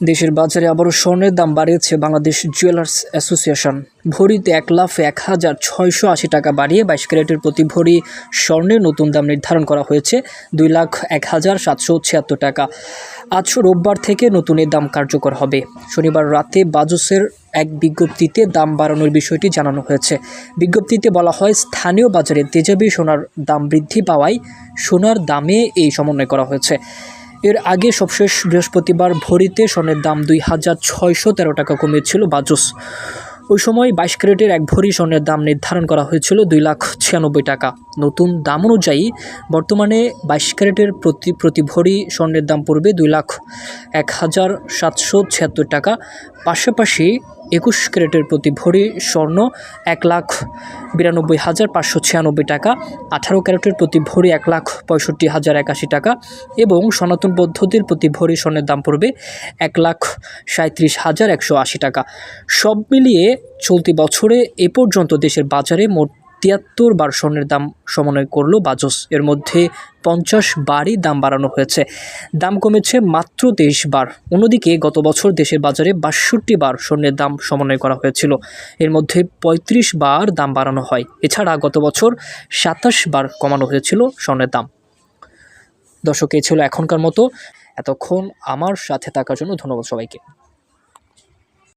দেশের বাজারে আবারও স্বর্ণের দাম বাড়িয়েছে বাংলাদেশ জুয়েলার্স অ্যাসোসিয়েশন। ভরিতে এক লাফ এক হাজার ছয়শো আশি টাকা বাড়িয়ে বাইশ ক্যারেটের প্রতি ভরি স্বর্ণের নতুন দাম নির্ধারণ করা হয়েছে দুই লাখ এক হাজার সাতশো ছিয়াত্তর টাকা। আজ রোববার থেকে নতুন এর দাম কার্যকর হবে। শনিবার রাতে বাজসের এক বিজ্ঞপ্তিতে দাম বাড়ানোর বিষয়টি জানানো হয়েছে। বিজ্ঞপ্তিতে বলা হয়, স্থানীয় বাজারে তেজাবি সোনার দাম বৃদ্ধি পাওয়ায় সোনার দামে এই সমন্বয় করা হয়েছে। এর আগে সবশেষ বৃহস্পতিবার ভরিতে স্বর্ণের দাম দুই হাজার ছয়শো তেরো টাকা কমিয়েছিল বাজস। ওই সময় বাইশ ক্যারেটের এক ভরি স্বর্ণের দাম নির্ধারণ করা হয়েছিল দুই লাখ ছিয়ানব্বই টাকা। নতুন দাম অনুযায়ী বর্তমানে বাইশ ক্যারেটের প্রতি প্রতি ভরি স্বর্ণের দাম পড়বে দুই লাখ এক হাজার সাতশো ছিয়াত্তর টাকা। পাশাপাশি একুশ ক্যারেটের প্রতি ভরি স্বর্ণ এক লাখ বিরানব্বই হাজার পাঁচশো ছিয়ানব্বই টাকা, আঠারো ক্যারেটের প্রতি ভরি এক লাখ পঁয়ষট্টি হাজার একাশি টাকা এবং সনাতন পদ্ধতির প্রতি ভরি স্বর্ণের দাম পড়বে এক লাখ সাঁত্রিশ হাজার একশো আশি টাকা। সব মিলিয়ে চলতি বছরে এ পর্যন্ত দেশের বাজারে মোট তিয়াত্তর বার স্বর্ণের দাম সমন্বয় করল বাজস। এর মধ্যে পঞ্চাশ বারই দাম বাড়ানো হয়েছে। দাম কমেছে মাত্র তেইশ বার। অন্যদিকে গত বছর দেশের বাজারে বাষট্টি বার স্বর্ণের দাম সমন্বয় করা হয়েছিল। এর মধ্যে পঁয়ত্রিশ বার দাম বাড়ানো হয়। এছাড়া গত বছর সাতাশ বার কমানো হয়েছিল স্বর্ণের দাম। দর্শক ছিল এখনকার মতো। এতক্ষণ আমার সাথে থাকার জন্য ধন্যবাদ সবাইকে।